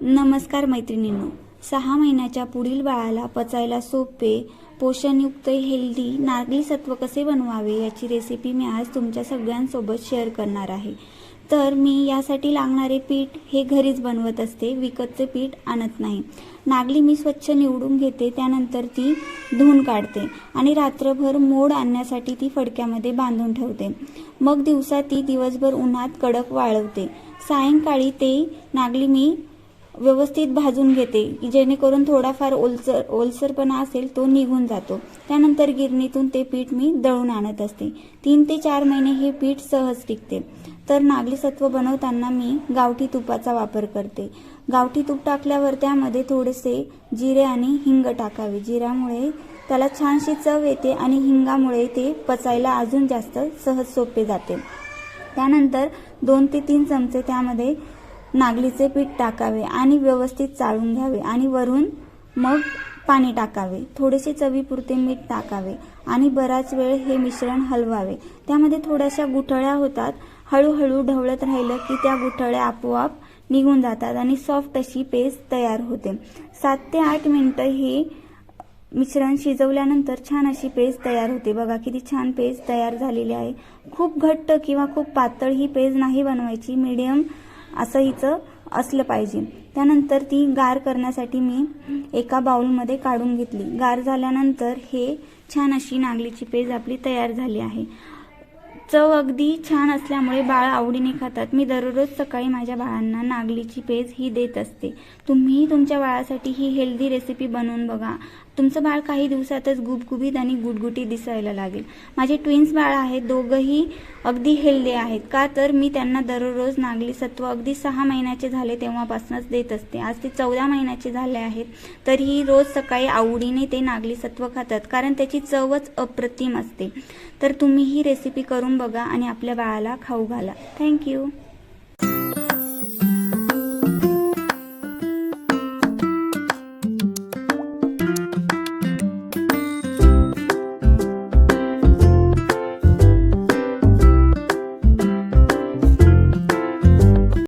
नमस्कार मैत्रिणींनो. सहा महिन्याच्या पुढील बाळाला पचायला सोपे पोषणयुक्त हेल्दी नागली सत्व कसे बनवावे याची रेसिपी मी आज तुमच्या सगळ्यांसोबत शेअर करणार आहे. तर मी यासाठी लागणारे पीठ हे घरीच बनवत असते विकतचे पीठ आणत नाही. नागली मी स्वच्छ निवडून घेते त्यानंतर ती धुवून काढते आणि रात्रभर मोड आणण्यासाठी ती फडक्यामध्ये बांधून ठेवते. मग दिवसा ती दिवसभर उन्हात कडक वाळवते. सायंकाळी ते नागली मी व्यवस्थित भाजून घेते जेणेकरून थोडाफार ओलसर ओलसरपणा असेल तो निघून जातो. त्यानंतर गिरणीतून ते पीठ मी दळून आणत असते. तीन ते चार महिने हे पीठ सहज टिकते. तर नागली सत्व बनवताना मी गावठी तुपाचा वापर करते. गावठी तूप टाकल्यावर त्यामध्ये थोडेसे जिरे आणि हिंग टाकावे. जिऱ्यामुळे त्याला छानशी चव येते आणि हिंगामुळे ते पचायला अजून जास्त सहज सोपे जाते. त्यानंतर दोन ते तीन चमचे त्यामध्ये नागलीचे पीठ टाकावे आणि व्यवस्थित चाळून घ्यावे आणि वरून मग पाणी टाकावे. थोडेसे चवीपुरते मीठ टाकावे आणि बराच वेळ हे मिश्रण हलवावे. त्यामध्ये थोड्याशा गुठळ्या होतात. हळूहळू ढवळत राहिलं की त्या गुठळ्या आपोआप निघून जातात आणि सॉफ्ट अशी पेस्ट तयार होते. सात ते आठ मिनटं हे मिश्रण शिजवल्यानंतर छान अशी पेस्ट तयार होते. बघा किती छान पेस्ट तयार झालेली आहे. खूप घट्ट किंवा खूप पातळ ही पेस्ट नाही बनवायची. मीडियम असं हिचं असलं पाहिजे. त्यानंतर ती गार करण्यासाठी मी एका बाउलमध्ये काढून घेतली. गार झाल्यानंतर हे छान अशी नागलीची पेज आपली तयार झाली आहे. चव अगदी छान असल्यामुळे बाळ आवडीने खातात. मी दररोज सकाळी माझ्या बाळांना नागलीची पेज ही देत असते. तुम्हीही तुमच्या बाळासाठी ही हेल्दी रेसिपी बनवून बघा. तुमचं बाळ काही दिवसातच गुबगुबीत आणि गुटगुटी दिसायला लागेल. माझे ट्विन्स बाळ आहेत दोघंही अगदी हेल्दी आहेत. का तर मी त्यांना दररोज नागली सत्व अगदी सहा महिन्याचे झाले तेव्हापासूनच देत असते. आज ते चौदा महिन्याचे झाले आहेत तरीही रोज सकाळी आवडीने ते नागली सत्व खातात कारण त्याची चवच अप्रतिम असते. तर तुम्ही ही रेसिपी करून बघा आणि आपल्या बाळाला खाऊ घाला. थँक्यू